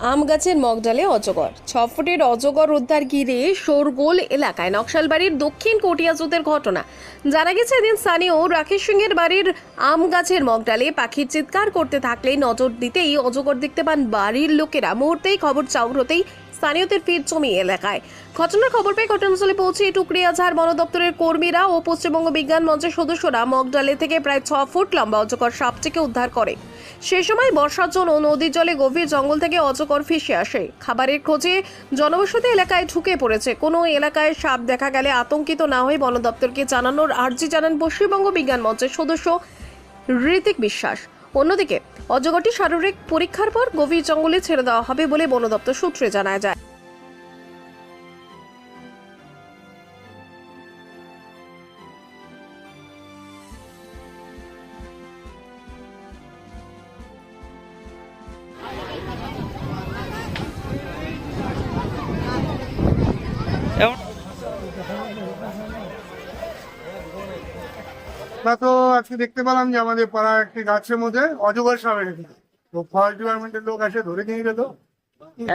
আম গাছের মগডালে অজগর। ছ ফুটের অজগর উদ্ধার ঘিরে শোরগোল এলাকায় নকশালবাড়ির দক্ষিণ কটিয়াজুতের ঘটনা। জানা গেছে এদিন স্থানীয় রাকেশ সিংয়ের বাড়ির আম গাছের মগডালে পাখির চিৎকার করতে থাকলে নজর দিতেই অজগর দেখতে পান বাড়ির লোকেরা। মুহূর্তেই খবর চাউর হতেই স্থানীয়দের ভিড় জমি এলাকায়। ঘটনার খবর পেয়ে ঘটনাস্থলে পৌঁছে টুকরিয়াঝাড় বন দপ্তরের কর্মীরা ও পশ্চিমবঙ্গ বিজ্ঞান মঞ্চের সদস্যরা মগডালে থেকে প্রায় ছ ফুট লম্বা অজগর সাপটিকে উদ্ধার করে। সে সময় বর্ষার জন্য নদীর জলে গভীর জঙ্গল থেকে অজগর ফিসে আসে। খাবারের খোঁজে জনবসতি এলাকায় ঢুকে পড়েছে। কোনো এলাকায় সাপ দেখা গেলে আতঙ্কিত না হয়ে বন দপ্তরকে জানানোর আর্জি জানান পশ্চিমবঙ্গ বিজ্ঞান মঞ্চের সদস্য ঋতিক বিশ্বাস। অন্যদিকে, অজগরটি শারীরিক পরীক্ষার পর গভীর জঙ্গলে ছেড়ে দেওয়া হবে বলে বন দপ্তর সূত্রে জানা যায়। তো আজকে দেখতে পেলাম যে আমাদের পাড়ার একটি গাছের মধ্যে অজগর সাপ এসেছে। তো ফরেস্ট ডিপার্টমেন্টের লোক এসে ধরে নিয়ে গেল।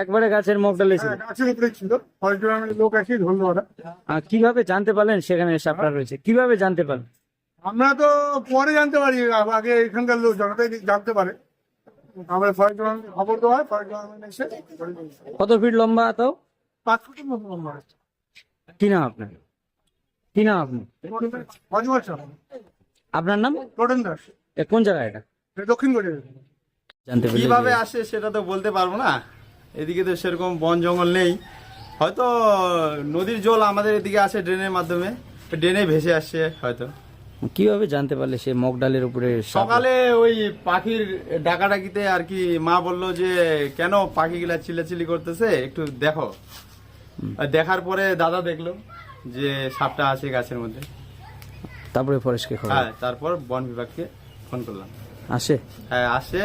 একবারে গাছের মগ ডালেছিল হ্যাঁ, গাছের উপরে ছিল। ফরেস্ট ডিপার্টমেন্টের লোক এসে ধরলো ওরা। আর কীভাবে জানতে পারলেন সেখানে সাপটা রয়েছে? কীভাবে জানতে পারলেন? আমরা তো পরে জানতে পারি আগে এখানকার লোক জনতাই জানতে পারে। আমরা ফরেস্ট ডিপার্টমেন্ট খবর দেওয়া হয় ফরেস্ট ডিপার্টমেন্ট এসে। কত ফিট লম্বা তাও? পাঁচ ফুটের মতো লম্বা আছে। কি নাম আপনার? কি নাম সাপ আপনার নাম? টোটেন দাস এ কোন জায়গা এটা? এটা দক্ষিণ কোরিয়া জানতে কীভাবে আসে সেটা তো বলতে পারব না। এদিকে তো সেরকম বন জঙ্গল নেই। হয়তো নদীর জল আমাদের এদিকে আসে ড্রেনের মাধ্যমে। ড্রেনে ভেসে আসছে হয়তো। কীভাবে জানতে পারলে সে মগ ডালের উপরে সকালে ওই পাখির ডাকাডাকিতে আর কি মা বলল যে কেন পাখিগুলা চিল্লাচিল্লি করতেছে? একটু দেখো। দেখার পরে দাদা দেখল যে সাপটা আছে গাছের মধ্যে। তারপরে ফরেস্টকে খবর। হ্যাঁ তারপর বন বিভাগকে ফোন করলাম। আসে? হ্যাঁ আসে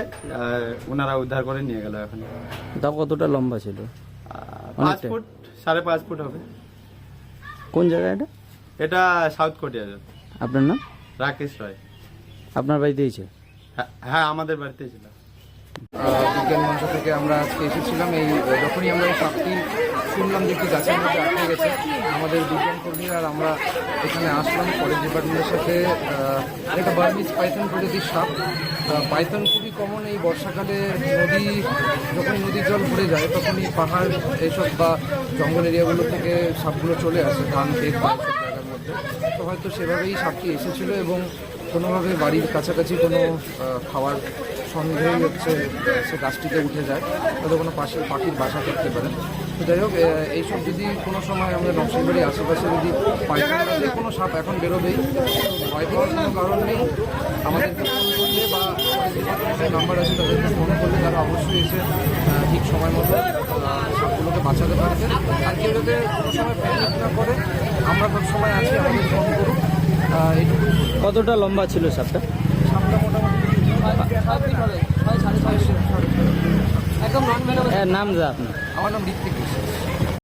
ওনারা উদ্ধার করে নিয়ে গেল এখন। তাও কতটা লম্বা ছিল? পাঁচ ফুট সাড়ে পাঁচ ফুট হবে। কোন জায়গা এটা? এটা সাউথ কোরিয়া আপনার নাম? রাকেশ রায়। আপনার বাড়িতেই ছিল? হ্যাঁ, হ্যাঁ আমাদের বাড়িতেই ছিল। বিজ্ঞান মঞ্চ থেকে আমরা আজকে এসেছিলাম। এই, যখনই আমরা এই সাপটি শুনলাম যে একটি গাছের মধ্যে আটকে গেছে, আমাদের বিজ্ঞান কর্মীরা আর আমরা এখানে আসলাম ফরেস্ট ডিপার্টমেন্টের সাথে একটা বার্মিজ পাইথন প্রজাতির সাপ। পাইথন খুবই কমন এই বর্ষাকালে নদী যখন নদীর জল ভরে যায়, তখনই পাহাড় এইসব বা জঙ্গল এরিয়াগুলো থেকে সাপগুলো চলে আসে, ধান, ক্ষেত বা মধ্যে। তো হয়তো সেভাবেই সাপটি এসেছিল এবং কোনোভাবে বাড়ির কাছাকাছি কোনো খাওয়ার সন্দেহই হচ্ছে সে গাছটিতে উঠে যায়। হয়তো কোনো পাশে পাখির বাসা করতে পারে। তো যাই হোক এইসব যদি কোনো সময় আমরা নকশালবাড়ির আশেপাশে যদি যে কোনো সাপ এখন বেরোবেই। ভয় পাওয়ার কোনো কারণ নেই। আমাদেরকে ফোন করলে বা আমাদের নাম্বার আছে তাদেরকে ফোন করলে তারা অবশ্যই এসে ঠিক সময় মতো সাপগুলোকে বাঁচাতে পারবে। আর কেউ যাতে কোনো সময় প্যানিক না করে, আমরা সব সময় আছি আমাদের ফোন করুন এইটুকু কতটা লম্বা ছিল সাপটা? নাম যা আপনার। আমার নাম ঋত্বিক বিশ্বাস।